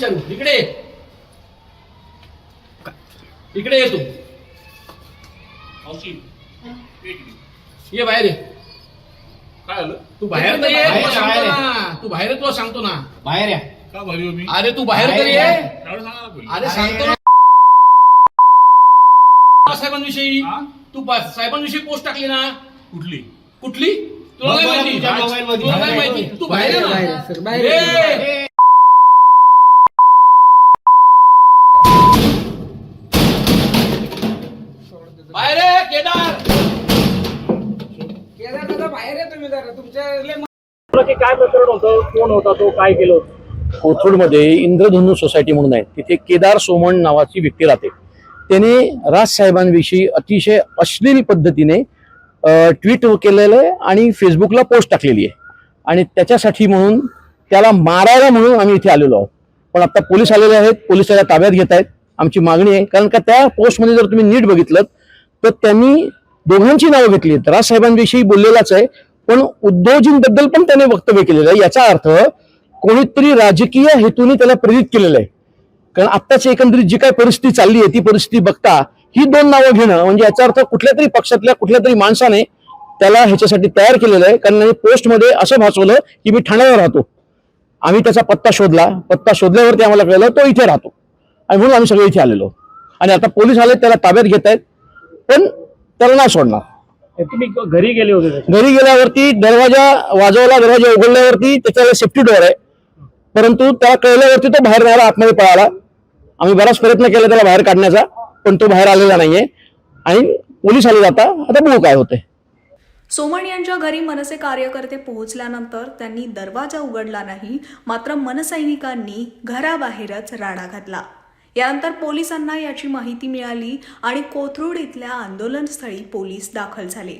विचारू इकडे ये. इकडे ये तू. ये बाहेर ये. काय झालं? तू बाहेर तर ये बाहेर तुला सांगतो बाहेर ना. तू बाहेर तुला सांगतो ना. बाहेर या. का भारी हो मी? अरे तू बाहेर तर बाहेर ये. ये. त्यावेळेस सांगा ना पहिले. अरे सांगतो ना. साहेबांविषयी. हा? तू बा- साहेबांविषयी पोस्ट टाकली ना. कुठली? कुठली? तुला नाही बघा माहिती? मोबाईलमध्ये. तुला नाही बाहेर माहिती? आहे. तू बाहेर ये ना. आहे, सर, बाहेर आहे. ये. बाहेर ये, केदार! केदार दादा बाहेर आहे तुम्ही जरा तुमच्या लय काय प्रकरण होतं कोण होता तो काय केलं कोथरूडमध्ये इंद्रधनु सोसायटी म्हणून आहे. तिथे केदार सोमण नावाची व्यक्ती राहते. त्याने राजसाहेबांविषयी अतिशय अश्लील पद्धतीने ट्विट केलेलं आहे आणि फेसबुकला पोस्ट टाकलेली आहे. आणि त्याच्यासाठी म्हणून त्याला मारायला म्हणून आम्ही इथे आलेलो आहोत. पण आता पोलीस आलेले आहेत पोलीस त्याला ताब्यात घेत आहेत. आमची मागणी आहे. कारण का त्या पोस्टमध्ये जर तुम्ही नीट बघितलं तर त्यांनी दोघांची नावं घेतली. आहेत राजसाहेबांविषयी बोललेलाच आहे पण उद्योजींबद्दल पण त्याने वक्तव्य केलेलं आहे. याचा अर्थ कोणीतरी राजकीय हेतूने त्याला प्रेरित केलेलं आहे. कारण आत्ताच एकंदरीत जी काय परिस्थिती चालली आहे ती परिस्थिती बघता ही दोन नावं घेणं म्हणजे याचा अर्थ कुठल्या तरी पक्षातल्या कुठल्या तरी माणसाने त्याला ह्याच्यासाठी तयार केलेलं आहे. कारण पोस्टमध्ये असं भासवलं की मी ठाण्यावर राहतो. आम्ही त्याचा पत्ता शोधला. पत्ता शोधल्यावरती आम्हाला कळलं तो इथे राहतो. आणि म्हणून आम्ही सगळे इथे आलेलो. आणि आता पोलीस आले त्याला ताब्यात घेत आहेत पण त्याला नाही सोडणार. तुम्ही घरी गेले होते घरी गेल्यावरती दरवाजा वाजवला दरवाजा उघडल्यावरती त्याच्याला सेफ्टी डोअर आहे. परंतु त्याला कळल्यावरती तो बाहेर नाही आला आतमध्ये पळाला. आम्ही बराच प्रयत्न केला त्याला बाहेर काढण्याचा पण तो बाहेर आलेला नाहीये. आणि पोलीस आले जाता आता बघू काय होतंय. सोमण यांच्या घरी मनसे कार्यकर्ते पोहोचल्यानंतर त्यांनी दरवाजा उघडला नाही मात्र मनसैनिकांनी घराबाहेरच राडा घातला. यानंतर पोलिसांना याची माहिती मिळाली आणि कोथरूड इथल्या आंदोलनस्थळी पोलीस दाखल झाले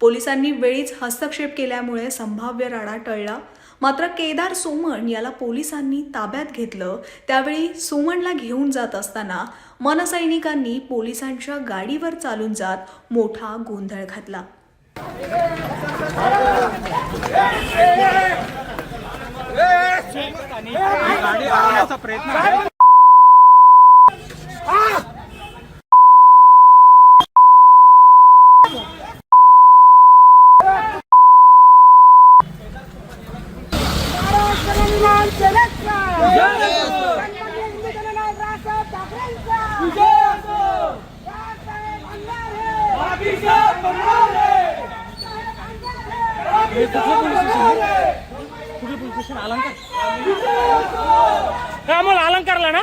पोलिसांनी वेळीच हस्तक्षेप केल्यामुळे संभाव्य राडा टळला मात्र केदार सोमण याला पोलिसांनी ताब्यात घेतलं त्यावेळी सोमणला घेऊन जात असताना मनसैनिकांनी पोलिसांच्या गाडीवर चालून जात मोठा गोंधळ घातला आम्हाला अलंकारला ना